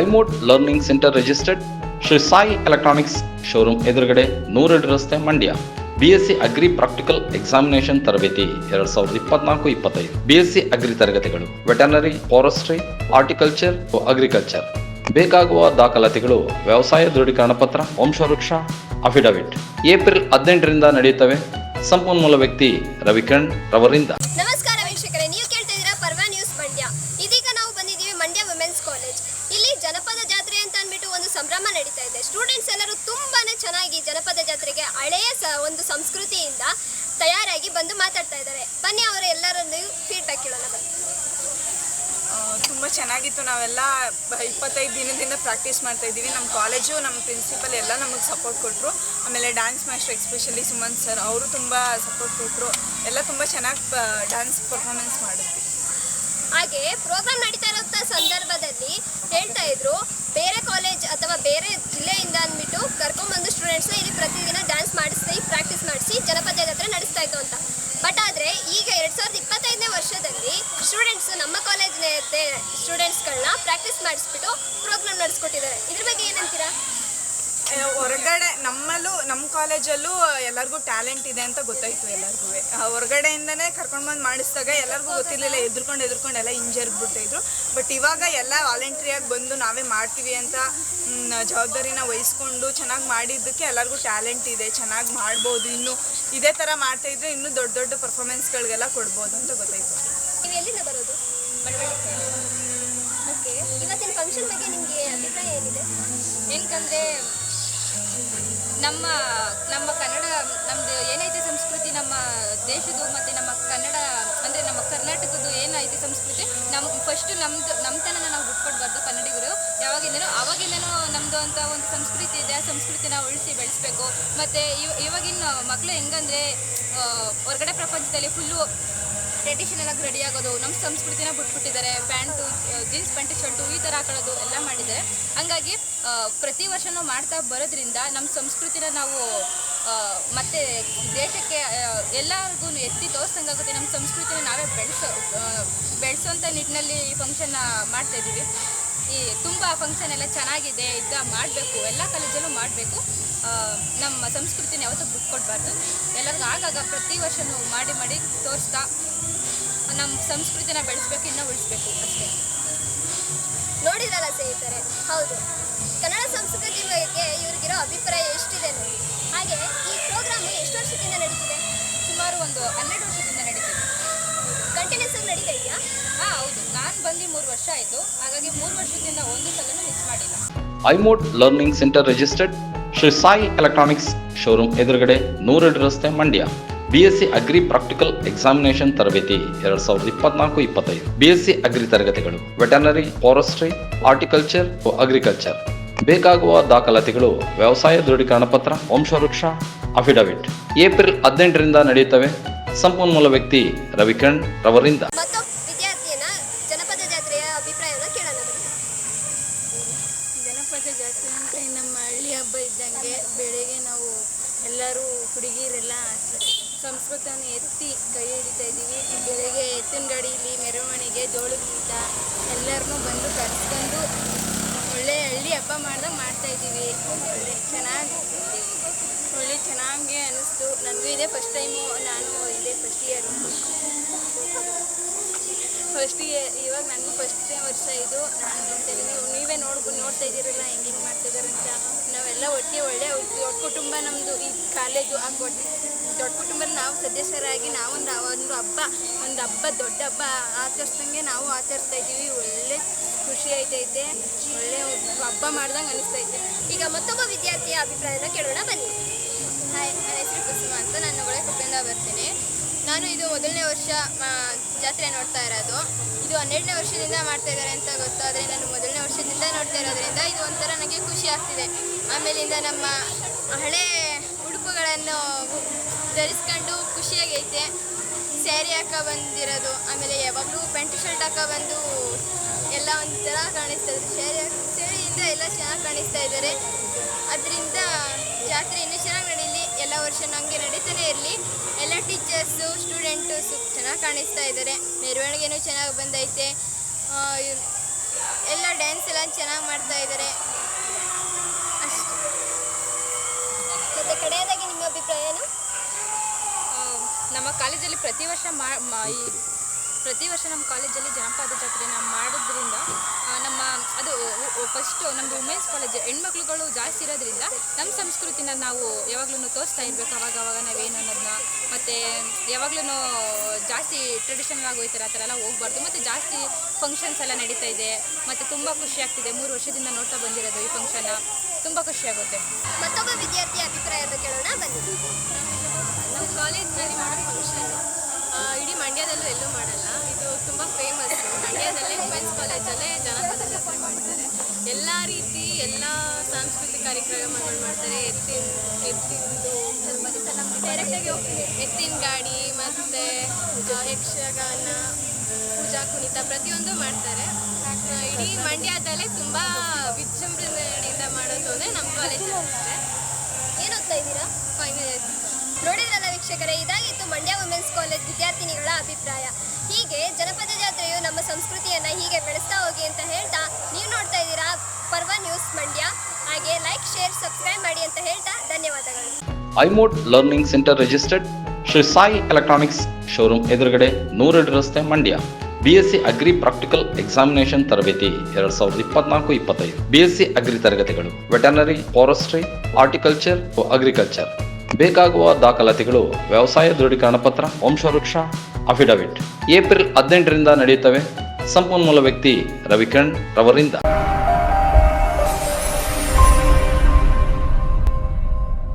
IMode learning centre registered Shri Sai electronics showroom ಎದುರುಗಡೆ ನೂರೆರಡು ರಸ್ತೆ Mandya. BSc agri practical examination ತರಬೇತಿ ಎರಡ್ ಸಾವಿರದ ಇಪ್ಪತ್ನಾಲ್ಕು, ಇಪ್ಪತ್ತೈದು. ಬಿಎಸ್ಸಿ ಅಗ್ರಿ ತರಗತಿಗಳು ವೆಟರ್ನರಿ ಫಾರೆಸ್ಟ್ರಿ ಹಾರ್ಟಿಕಲ್ಚರ್ ಅಗ್ರಿಕಲ್ಚರ್ ಬೇಕಾಗುವ ದಾಖಲಾತಿಗಳು, ವ್ಯವಸಾಯ ದೃಢೀಕರಣ ಪತ್ರ, ವಂಶವೃಕ್ಷ ಅಫಿಡವಿಟ್ ಏಪ್ರಿಲ್ ಹದಿನೆಂಟರಿಂದ ನಡೆಯುತ್ತವೆ. ಸಂಪನ್ಮೂಲ ವ್ಯಕ್ತಿ ರವಿಕಿರಣ್ ರವರಿಂದ. ನಮಸ್ಕಾರ ವೀಕ್ಷಕರೇ, ನೀವು ಕೇಳ್ತಾ ಇದ್ದೀರಾ ನ್ಯೂಸ್ ಮಂಡ್ಯ. ಇದೀಗ ನಾವು ಬಂದಿದ್ದೀವಿ ಮಂಡ್ಯ ವುಮೆನ್ಸ್ ಕಾಲೇಜ್ ಇಲ್ಲಿ ಜನಪದ ಜಾತ್ರೆ ಅಂತ ಅಂದ್ಬಿಟ್ಟು ಒಂದು ಸಂಭ್ರಮ ನಡೀತಾ ಇದೆ. ಸ್ಟೂಡೆಂಟ್ಸ್ ಎಲ್ಲರೂ ತುಂಬಾನೇ ಚೆನ್ನಾಗಿ ಜನಪದ ಜಾತ್ರೆಗೆ ಹಳೆಯ ಒಂದು ಸಂಸ್ಕೃತಿಯಿಂದ ತಯಾರಾಗಿ ಬಂದು ಮಾತಾಡ್ತಾ ಇದ್ದಾರೆ. ಬನ್ನಿ ಅವರು ಎಲ್ಲರನ್ನು ಫೀಡ್ಬ್ಯಾಕ್ ಕೇಳೋಣ ಬನ್ನಿ. ತುಂಬ ಚೆನ್ನಾಗಿತ್ತು. ನಾವೆಲ್ಲ ಇಪ್ಪತ್ತೈದು ದಿನದಿಂದ ಪ್ರಾಕ್ಟೀಸ್ ಮಾಡ್ತಾ ಇದ್ದೀವಿ. ನಮ್ಮ ಕಾಲೇಜು ನಮ್ಮ ಪ್ರಿನ್ಸಿಪಲ್ ಎಲ್ಲ ನಮಗೆ ಸಪೋರ್ಟ್ ಕೊಟ್ಟರು ಆಮೇಲೆ dance master especially Sumanth sir ಅವರು ತುಂಬ ಸಪೋರ್ಟ್ ಕೊಟ್ಟರು ಎಲ್ಲ ತುಂಬ ಚೆನ್ನಾಗಿ ಡ್ಯಾನ್ಸ್ ಪರ್ಫಾರ್ಮೆನ್ಸ್ ಮಾಡಿದ್ವಿ. ಹಾಗೆ ಪ್ರೋಗ್ರಾಮ್ ನಡೀತಾ ಇರೋಂಥ ಸಂದರ್ಭದಲ್ಲಿ ಹೇಳ್ತಾ ಇದ್ರು, ಬೇರೆ ಕಾಲೇಜ್ ಅಥವಾ ಬೇರೆ ಜಿಲ್ಲೆಯಿಂದ ಅಂದ್ಬಿಟ್ಟು ಕರ್ಕೊಂಡ್ಬಂದು ಸ್ಟೂಡೆಂಟ್ಸ್ನ ಇಲ್ಲಿ ಪ್ರತಿದಿನ ಡ್ಯಾನ್ಸ್ ಮಾಡಿಸಿ ಪ್ರಾಕ್ಟೀಸ್ ಮಾಡಿಸಿ ಜನಪದ ಹತ್ರ ನಡೆಸ್ತಾ ಇತ್ತು ಅಂತ. ಬಟ್ ಆದರೆ ಈಗ ಎರಡು ಸಾವಿರದ ಇಪ್ಪತ್ತೈದನೇ ವರ್ಷದಲ್ಲಿ ಸ್ಟೂಡೆಂಟ್ಸ್ ನಮ್ಮ ಕಾಲೇಜ್ನ ಸ್ಟೂಡೆಂಟ್ಸ್ಗಳನ್ನ ಪ್ರಾಕ್ಟೀಸ್ ಮಾಡಿಸ್ಬಿಟ್ಟು ಪ್ರೋಗ್ರಾಮ್ ನಡೆಸ್ಕೊಟ್ಟಿದ್ದಾರೆ. ಇದ್ರ ಬಗ್ಗೆ ಏನಂತೀರಾ ಹೊರಗಡೆ ನಮ್ಮಲ್ಲೂ ನಮ್ಮ ಕಾಲೇಜಲ್ಲೂ ಎಲ್ಲರಿಗೂ ಟ್ಯಾಲೆಂಟ್ ಇದೆ ಅಂತ ಗೊತ್ತಾಯಿತು ಎಲ್ಲರಿಗೂ ಹೊರಗಡೆಯಿಂದನೇ ಕರ್ಕೊಂಡು ಬಂದು ಮಾಡಿಸಿದಾಗ ಎಲ್ಲರಿಗೂ ಗೊತ್ತಿರಲಿಲ್ಲ ಎದ್ರುಕೊಂಡು ಎದ್ರುಕೊಂಡು ಎಲ್ಲ ಹಿಂಜರ್ಗ್ಬಿಡ್ತಾಯಿದ್ರು ಬಟ್ ಇವಾಗ ಎಲ್ಲ ವಾಲಂಟ್ರಿಯಾಗಿ ಬಂದು ನಾವೇ ಮಾಡ್ತೀವಿ ಅಂತ ಜವಾಬ್ದಾರಿನ ವಹಿಸ್ಕೊಂಡು ಚೆನ್ನಾಗಿ ಮಾಡಿದ್ದಕ್ಕೆ ಎಲ್ಲರಿಗೂ ಟ್ಯಾಲೆಂಟ್ ಇದೆ ಚೆನ್ನಾಗಿ ಮಾಡ್ಬೋದು. ಇನ್ನು ಇದೇ ಥರ ಮಾಡ್ತಾಯಿದ್ರೆ ಇನ್ನೂ ದೊಡ್ಡ ದೊಡ್ಡ ಪರ್ಫಾರ್ಮೆನ್ಸ್ಗಳಿಗೆಲ್ಲ ಕೊಡ್ಬೋದು ಅಂತ ಗೊತ್ತಾಯಿತು. ನೀವು ಎಲ್ಲಿಂದ ಬರೋದು? ಓಕೆ ಇವತ್ತಿನ ಫಂಕ್ಷನ್ ಬಗ್ಗೆ ನಿಮಗೆ ಅಭಿಪ್ರಾಯ ಏನಿದೆ? ಏನಕ್ಕಂದರೆ ನಮ್ಮ ನಮ್ಮ ಕನ್ನಡ ನಮ್ಮದು ಏನೈತೆ ಸಂಸ್ಕೃತಿ, ನಮ್ಮ ದೇಶದ್ದು ಮತ್ತು ನಮ್ಮ ಕನ್ನಡ, ಅಂದರೆ ನಮ್ಮ ಕರ್ನಾಟಕದ್ದು ಏನೈತೆ ಸಂಸ್ಕೃತಿ ನಮ್ಮ ಫಸ್ಟ್ ನಮ್ಮದು ನಮ್ಮತನನ ನಾವು ಬಿಟ್ಕೊಡ್ಬಾರ್ದು ಕನ್ನಡಿಗರು. ಯಾವಾಗಿಂದನೂ ಆವಾಗಿಂದನೂ ನಮ್ಮದು ಅಂತ ಒಂದು ಸಂಸ್ಕೃತಿ ಇದೆ, ಆ ಸಂಸ್ಕೃತಿನ ಉಳಿಸಿ ಬೆಳೆಸ್ಬೇಕು. ಮತ್ತು ಇವ, ಇವಾಗಿನ ಮಕ್ಕಳು ಹೆಂಗಂದರೆ ಹೊರಗಡೆ ಪ್ರಪಂಚದಲ್ಲಿ ಫುಲ್ಲು ಟ್ರೆಡಿಷನಲ್ ಆಗಿ ರೆಡಿ ಆಗೋದು ನಮ್ಮ ಸಂಸ್ಕೃತಿನ ಬಿಟ್ಬಿಟ್ಟಿದ್ದಾರೆ. ಪ್ಯಾಂಟು ಜೀನ್ಸ್ ಪ್ಯಾಂಟು, ಶರ್ಟು ಈ ಥರ ಹಾಕೊಳ್ಳೋದು ಎಲ್ಲ ಮಾಡಿದ್ದಾರೆ. ಹಂಗಾಗಿ ಪ್ರತಿ ವರ್ಷನೂ ಮಾಡ್ತಾ ಬರೋದ್ರಿಂದ ನಮ್ಮ ಸಂಸ್ಕೃತಿನ ನಾವು ಮತ್ತೆ ದೇಶಕ್ಕೆ ಎಲ್ಲರಿಗೂ ಎತ್ತಿ ತೋರಿಸ್ದಂಗಾಗುತ್ತೆ ನಮ್ಮ ಸಂಸ್ಕೃತಿನ ನಾವೇ ಬೆಳೆಸೋ ಬೆಳೆಸೋಂಥ ನಿಟ್ಟಿನಲ್ಲಿ ಈ ಫಂಕ್ಷನ್ನ ಮಾಡ್ತಾ ಇದ್ದೀವಿ. ಈ ತುಂಬ ಫಂಕ್ಷನ್ ಎಲ್ಲ ಚೆನ್ನಾಗಿದೆ ಇದ್ದ ಮಾಡಬೇಕು, ಎಲ್ಲ ಕಾಲೇಜಲ್ಲೂ ಮಾಡಬೇಕು. ನಮ್ಮ ಸಂಸ್ಕೃತಿನ ಯಾವತ್ತೂ ಬಿಟ್ಕೊಡ್ಬಾರ್ದು. ಎಲ್ಲರಿಗೂ ಆಗಾಗ ಪ್ರತಿ ವರ್ಷನೂ ಮಾಡಿ ಮಾಡಿ ತೋರಿಸ್ತಾ, ನಮ್ಮ ಸಂಸ್ಕೃತಿನ ಬೆಳೆಸ್ಬೇಕು, ಇನ್ನೂ ಉಳಿಸ್ಬೇಕು ಅಷ್ಟೇ. ನೋಡಿದ್ರಲ್ಲ ಸ್ನೇಹಿತರೆ? ಹೌದು. ಅಭಿಪ್ರಾಯ ಎಷ್ಟಿದೆ ನೋಡಿ. ಹಾಗೆ ಈ ಪ್ರೋಗ್ರಾಮ್ ಎಷ್ಟು ವರ್ಷದಿಂದ ನಡೀತಿದೆ? ಸುಮಾರು ಒಂದು ಹನ್ನೆರಡು ವರ್ಷದಿಂದ ನಡೀತಿದೆ. ಕಂಟಿನ್ಯೂಸ್ ಆಗಿ ನಡೀತಾ ಇದೆಯಾ? ಹಾಂ ಹೌದು. ನಾನು ಬಂದು ಮೂರು ವರ್ಷ ಆಯಿತು. ಹಾಗಾಗಿ ಮೂರು ವರ್ಷದಿಂದ ಒಂದು ಸಲನೂ ಮಿಸ್ ಮಾಡಿಲ್ಲ. IMode learning centre registered Shri Sai electronics showroom ಎದುರುಗಡೆ ನೂರೆರಡು ರಸ್ತೆ Mandya. BSc agri practical examination ತರಬೇತಿ ಎರಡ್ ಸಾವಿರದ ಇಪ್ಪತ್ನಾಲ್ಕು ಇಪ್ಪತ್ತೈದು. ಬಿಎಸ್ಸಿ ಅಗ್ರಿ ತರಗತಿಗಳು. ವೆಟನರಿ ಫಾರೆಸ್ಟ್ರಿ ಹಾರ್ಟಿಕಲ್ಚರ್ ಅಗ್ರಿಕಲ್ಚರ್ ಬೇಕಾಗುವ ದಾಖಲಾತಿಗಳು ವ್ಯವಸಾಯ ದೃಢೀಕರಣ ಪತ್ರ ವಂಶವೃಕ್ಷ ಅಫಿಡವಿಟ್ ಏಪ್ರಿಲ್ ಹದಿನೆಂಟರಿಂದ ನಡೆಯುತ್ತವೆ. ಸಂಪನ್ಮೂಲ ವ್ಯಕ್ತಿ ರವಿಕಣ್ ರವರಿಂದ. ಜನಪದ ಜಾತ್ರೆ ಅಂದರೆ ನಮ್ಮ ಹಳ್ಳಿ ಹಬ್ಬ ಇದ್ದಂಗೆ ಬೆಳಗ್ಗೆ ನಾವು ಎಲ್ಲರೂ ಹುಡುಗಿರೆಲ್ಲ ಸಂಸ್ಕೃತನ ಎತ್ತಿ ಕೈ ಹಿಡಿತಾ ಇದ್ದೀವಿ. ಬೆಳಗ್ಗೆ ಎತ್ತಿನ ಗಾಡೀಲಿ ಮೆರವಣಿಗೆ ಜೋಳದ ಗೀತ ಎಲ್ಲರನ್ನೂ ಬಂದು ಕರೆಸ್ಕೊಂಡು ಒಳ್ಳೆ ಹಳ್ಳಿ ಹಬ್ಬ ಮಾಡ್ದಂಗೆ ಮಾಡ್ತಾ ಇದ್ದೀವಿ. ಒಳ್ಳೆ ಚೆನ್ನಾಗಿ ಒಳ್ಳೆ ಚೆನ್ನಾಗೆ ಅನ್ನಿಸ್ತು. ನನಗೂ ಇದೇ ಫಸ್ಟ್ ಟೈಮು ನಾನು ಇದೇ ಫಸ್ಟ್ ಇಯರು ಇಯರ್ ಇವಾಗ ನನಗೂ ಫಸ್ಟ್ ವರ್ಷ ಇದು. ನಾನು ನೋಡ್ತಾ ಇದ್ದೀನಿ ನೀವು ನೋಡ್ಕೊಂಡು ನೋಡ್ತಾ ಇದ್ದೀರಲ್ಲ ಹೆಂಗೆ ಹಿಂಗೆ ಮಾಡ್ತಿದ್ದಾರೆ ಅಂತ. ನಾವೆಲ್ಲ ಒಟ್ಟಿಗೆ ಒಳ್ಳೆ ದೊಡ್ಡ ಕುಟುಂಬ ನಮ್ಮದು ಈ ಕಾಲೇಜು, ಆ ದೊಡ್ಡ ಕುಟುಂಬದಲ್ಲಿ ನಾವು ಸದಸ್ಯರಾಗಿ ನಾವೊಂದು ಒಂದು ಹಬ್ಬ ಒಂದು ಹಬ್ಬ, ದೊಡ್ಡ ಹಬ್ಬ ಆಚರಿಸ್ದಂಗೆ ನಾವು ಆಚರಿಸ್ತಾ ಇದ್ದೀವಿ. ಖುಷಿ ಆಯ್ತೈತೆ. ಒಳ್ಳೆ ಹಬ್ಬ ಮಾಡ್ದಂಗೆ ಅನಿಸ್ತೈತೆ. ಈಗ ಮತ್ತೊಬ್ಬ ವಿದ್ಯಾರ್ಥಿಯ ಅಭಿಪ್ರಾಯನ ಕೇಳೋಣ, ಬನ್ನಿ. ಹಾಯ್ ನನ್ನ ಹೆಸರು ಕುಸುಮ ಅಂತ. ನಾನು ಒಳ್ಳೆ ಕುಪ್ಪಿಂದ ಬರ್ತೀನಿ. ನಾನು ಇದು ಮೊದಲನೇ ವರ್ಷ ಜಾತ್ರೆ ನೋಡ್ತಾ ಇರೋದು. ಇದು ಹನ್ನೆರಡನೇ ವರ್ಷದಿಂದ ಮಾಡ್ತಾ ಇದ್ದಾರೆ ಅಂತ ಗೊತ್ತಾದರೆ ನಾನು ಮೊದಲನೇ ವರ್ಷದಿಂದ ನೋಡ್ತಾ ಇರೋದ್ರಿಂದ ಇದು ಒಂಥರ ನನಗೆ ಖುಷಿ ಆಗ್ತಿದೆ. ಆಮೇಲಿಂದ ನಮ್ಮ ಹಳೆ ಉಡುಪುಗಳನ್ನು ಧರಿಸ್ಕೊಂಡು ಖುಷಿಯಾಗೈತೆ. ಸ್ಯಾರಿ ಹಾಕೋ ಬಂದಿರೋದು, ಆಮೇಲೆ ಯಾವಾಗಲೂ ಪ್ಯಾಂಟ್ ಶರ್ಟ್ ಹಾಕೋ ಬಂದು ಎಲ್ಲ ಒಂಥರ ಕಾಣಿಸ್ತಾ ಇದ್ರು ಸೇರಿ ಸೇರಿಯಿಂದ ಎಲ್ಲ ಚೆನ್ನಾಗಿ ಕಾಣಿಸ್ತಾ ಇದ್ದಾರೆ. ಅದರಿಂದ ಜಾತ್ರೆ ಇನ್ನೂ ಚೆನ್ನಾಗಿ ನಡೀಲಿ. ಎಲ್ಲ ವರ್ಷ ನಮಗೆ ನಡೀತಾನೆ ಇರಲಿ. ಎಲ್ಲ ಟೀಚರ್ಸು ಸ್ಟೂಡೆಂಟು ಸು ಚೆನ್ನಾಗಿ ಕಾಣಿಸ್ತಾ ಇದ್ದಾರೆ. ಮೆರವಣಿಗೆನೂ ಚೆನ್ನಾಗಿ ಬಂದೈತೆ. ಎಲ್ಲ ಡ್ಯಾನ್ಸ್ ಎಲ್ಲ ಚೆನ್ನಾಗಿ ಮಾಡ್ತಾ ಇದ್ದಾರೆ. ಅಷ್ಟು. ಮತ್ತೆ ಕಡೆಯದಾಗಿ ನಿಮ್ಮ ಅಭಿಪ್ರಾಯ ಏನು? ನಮ್ಮ ಕಾಲೇಜಲ್ಲಿ ಪ್ರತಿ ವರ್ಷ ಮಾ ಮಾ- ಈ ಪ್ರತಿ ವರ್ಷ ನಮ್ಮ ಕಾಲೇಜಲ್ಲಿ ಜನಪದ ಜಾತ್ರೆನ ಮಾಡೋದ್ರಿಂದ ನಮ್ಮ ಅದು ಫಸ್ಟು ನಮ್ಮದು ವುಮೆನ್ಸ್ ಕಾಲೇಜ್ ಹೆಣ್ಮಕ್ಳುಗಳು ಜಾಸ್ತಿ ಇರೋದ್ರಿಂದ ನಮ್ಮ ಸಂಸ್ಕೃತಿನ ನಾವು ಯಾವಾಗ್ಲೂ ತೋರಿಸ್ತಾ ಇರಬೇಕು ಅವಾಗ ಅವಾಗ ನಾವೇನು ಅನ್ನೋದನ್ನ ಮತ್ತು ಯಾವಾಗ್ಲೂ ಜಾಸ್ತಿ ಟ್ರೆಡಿಷನಲ್ ಆಗಿ ಹೋಯ್ತಾರೆ ಆ ಥರ ಎಲ್ಲ ಹೋಗ್ಬಾರ್ದು. ಮತ್ತು ಜಾಸ್ತಿ ಫಂಕ್ಷನ್ಸ್ ಎಲ್ಲ ನಡೀತಾ ಇದೆ. ಮತ್ತು ತುಂಬ ಖುಷಿ ಆಗ್ತಿದೆ. ಮೂರು ವರ್ಷದಿಂದ ನೋಡ್ತಾ ಬಂದಿರೋದು ಈ ಫಂಕ್ಷನ್ನ ತುಂಬ ಖುಷಿಯಾಗುತ್ತೆ ಮತ್ತೊಬ್ಬ ವಿದ್ಯಾರ್ಥಿ ಅಭಿಪ್ರಾಯದ ಕೇಳೋಣ ಬನ್ನಿ. ನಮ್ಮ ಕಾಲೇಜ್ನಲ್ಲಿ ಮಾಡೋ ಫಂಕ್ಷನ್ ಇಡೀ ಮಂಡ್ಯದಲ್ಲೂ ಎಲ್ಲೂ ಮಾಡಲ್ಲ. ತುಂಬ ಫೇಮಸ್ ಮಂಡ್ಯದಲ್ಲೇ ವುಮೆನ್ಸ್ ಕಾಲೇಜಲ್ಲೇ ಜನಪದ ಜಾತ್ರೆ ಮಾಡ್ತಾರೆ. ಎಲ್ಲ ರೀತಿ ಎಲ್ಲ ಸಾಂಸ್ಕೃತಿಕ ಕಾರ್ಯಕ್ರಮಗಳು ಮಾಡ್ತಾರೆ. ಎತ್ತಿನ ಎತ್ತಿಂದು ಎತ್ತಿನ ಗಾಡಿ ಮತ್ತು ಯಕ್ಷಗಾನ ಪೂಜಾ ಕುಣಿತ ಪ್ರತಿಯೊಂದು ಮಾಡ್ತಾರೆ. ಇಡೀ ಮಂಡ್ಯದಲ್ಲೇ ತುಂಬ ವಿಜೃಂಭಣೆಯಿಂದ ಮಾಡೋದು ಅಂದರೆ ನಮ್ಮ ಕಾಲೇಜಲ್ಲಿ ಅಷ್ಟೇ. ಏನು ಓದ್ತಾ ಇದ್ದೀರಾ ಫೈನಲ್ ನೋಡಿದ್ರಲ್ಲ ವೀಕ್ಷಕರೇ ಇದಾಗಿತ್ತು ಮಂಡ್ಯ ವುಮೆನ್ಸ್ ಕಾಲೇಜ್ ವಿದ್ಯಾರ್ಥಿನಿಗಳ ಅಭಿಪ್ರಾಯ. ಹೀಗೆ ಜನಪದ ಜಾತ್ರೆಯು ನಮ್ಮ ಸಂಸ್ಕೃತಿಯನ್ನ ಹೀಗೆ ಬೆಳೆಸ್ತಾ ಹೋಗಿ ಅಂತ ಹೇಳ್ತಾ ನೀವು ನೋಡ್ತಾ ಇದ್ದೀರಾ ಪರ್ವ ನ್ಯೂಸ್ ಮಂಡ್ಯ. ಹಾಗೆ ಲೈಕ್ ಶೇರ್ ಸಬ್ಸ್ಕ್ರೈಬ್ ಮಾಡಿ ಅಂತ ಹೇಳ್ತಾ ಧನ್ಯವಾದಗಳು. ಐಮೋಟ್ learning centre registered Shri Sai electronics showroom ಎದುರುಗಡೆ ನೂರೆರಡು ರಸ್ತೆ Mandya. BSc agri practical examination ತರಬೇತಿ ಎರಡ್ ಸಾವಿರದ ಇಪ್ಪತ್ನಾಲ್ಕು, ಇಪ್ಪತ್ತೈದು. ಬಿಎಸ್ಸಿ ಅಗ್ರಿ ತರಗತಿಗಳು ವೆಟನರಿ ಫಾರೆಸ್ಟ್ರಿ ಹಾರ್ಟಿಕಲ್ಚರ್ ಅಗ್ರಿಕಲ್ಚರ್ ಬೇಕಾಗುವ ದಾಖಲಾತಿಗಳು ವ್ಯವಸಾಯ ದೃಢೀಕರಣ ಪತ್ರ, ವಂಶವೃಕ್ಷ ಅಫಿಡವಿಟ್ ಏಪ್ರಿಲ್ ಹದಿನೆಂಟರಿಂದ ನಡೆಯುತ್ತವೆ. ಸಂಪನ್ಮೂಲ ವ್ಯಕ್ತಿ ರವಿಕರಣ್ ರವರಿಂದ.